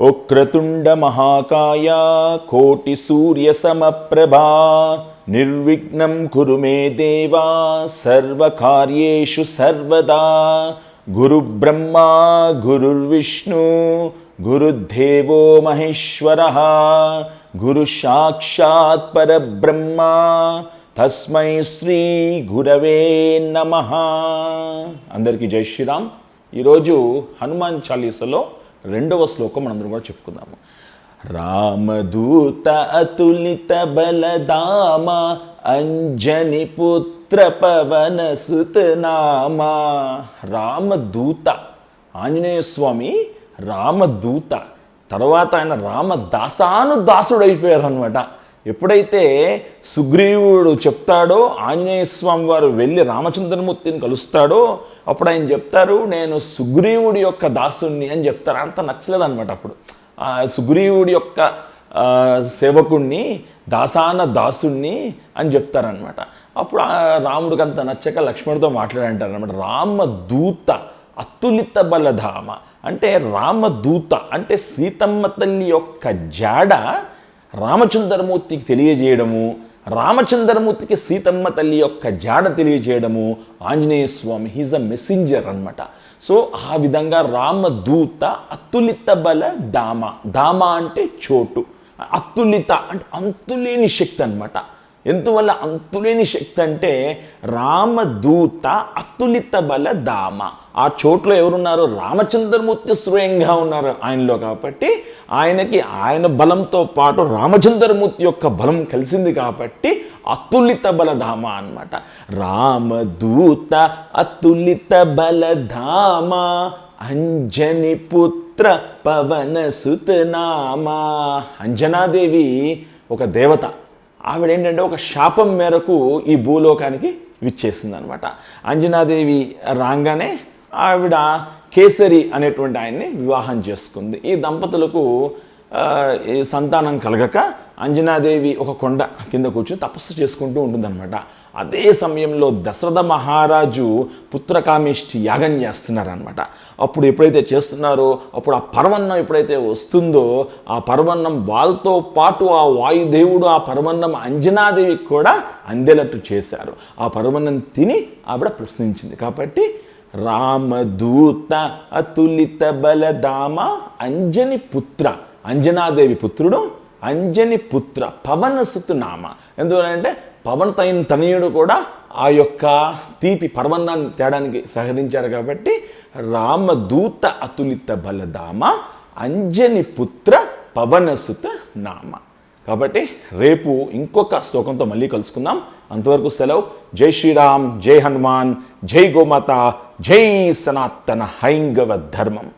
వక్రతుండ మహాకాయ కోటి సూర్య సమప్రభా నిర్విఘ్నం కురు మే దేవా సర్వకార్యేషు సర్వదా గురు బ్రహ్మా గురుర్విష్ణు గురుదేవో మహేశ్వర గురు సాక్షాత్ పరబ్రహ్మ తస్మై శ్రీ గురవే నమ. అందరికీ జై శ్రీరామ్. ఈరోజు హనుమాన్ చాలీసలో రెండవ శ్లోకం మనందరం కూడా చెప్పుకుందాము. రామదూత అతులిత బలదామ అంజని పుత్ర పవన సుతనామ. రామదూత ఆంజనేయ స్వామి రామదూత తర్వాత ఆయన రామదాసాను దాసుడు అయిపోయారు అనమాట ఎప్పుడైతే సుగ్రీవుడు చెప్తాడో ఆంజనేయ స్వామి వారు వెళ్ళి రామచంద్రమూర్తిని కలుస్తాడో అప్పుడు ఆయన చెప్తారు నేను సుగ్రీవుడి యొక్క దాసుణ్ణి అని చెప్తారు. అంత నచ్చలేదు అనమాట అప్పుడు సుగ్రీవుడి యొక్క సేవకుణ్ణి దాసాన దాసుణ్ణి అని చెప్తారనమాట అప్పుడు రాముడికి అంత నచ్చక లక్ష్మణుడితో మాట్లాడంటారు అనమాట రామదూత అతులిత బలధామ అంటే రామదూత అంటే సీతమ్మ తల్లి యొక్క జాడ రామచంద్రమూర్తికి తెలియజేయడము రామచంద్రమూర్తికి సీతమ్మ తల్లి యొక్క జాడ తెలియజేయడము Anjaneya Swami he's a messenger అనమాట సో ఆ విధంగా రామదూత అతులిత బల దామ దామ అంటే చోటు. అతులిత అంటే అంతులేని శక్తి అనమాట ఎందువల్ల అంతులేని శక్తి అంటే రామదూత అతులిత బల దామ. ఆ చోట్లో ఎవరున్నారు రామచంద్రమూర్తి స్వయంగా ఉన్నారు ఆయనలో కాబట్టి ఆయనకి ఆయన బలంతో పాటు రామచంద్రమూర్తి యొక్క బలం కలిసింది కాబట్టి అతులిత బలధామ అన్నమాట. రామదూత అతులిత బలధామ అంజని పుత్ర పవన సుతనామ. అంజనాదేవి ఒక దేవత. ఆవిడ ఏంటంటే ఒక శాపం మేరకు ఈ భూలోకానికి విచ్చేసింది అనమాట అంజనాదేవి రాగానే ఆవిడ కేసరి అనేటువంటి ఆయన్ని వివాహం చేసుకుంది. ఈ దంపతులకు సంతానం కలగక అంజనాదేవి ఒక కొండ కింద కూర్చొని తపస్సు చేసుకుంటూ ఉంటుందన్నమాట. అదే సమయంలో దశరథ మహారాజు పుత్రకామిష్టి యాగం చేస్తున్నారనమాట అప్పుడు ఎప్పుడైతే చేస్తున్నారో అప్పుడు ఆ పర్వన్నం ఎప్పుడైతే వస్తుందో ఆ పర్వన్నం వాళ్ళతో పాటు ఆ వాయుదేవుడు ఆ పర్వన్నం అంజనాదేవికి కూడా అందేటట్టు చేశారు. ఆ పర్వన్నం తిని ఆవిడ ప్రశ్నించింది. కాబట్టి రామదూత అతులిత బలదామ అంజని పుత్ర అంజనాదేవి పుత్రుడు అంజని పుత్ర పవనసుతు నామ ఎందువలంటే పవన్ తైన తనయుడు కూడా ఆ యొక్క తీపి పర్వన్నాన్ని తేడానికి సహకరించారు కాబట్టి రామదూత అతులిత బలధామ అంజని పుత్ర పవనసుత నామ కాబట్టి రేపు ఇంకొక శ్లోకంతో మళ్ళీ కలుసుకుందాం. అంతవరకు సెలవు. జై శ్రీరామ్ జై హనుమాన్ జై గోమాత జై సనాతన హైంగవ ధర్మం.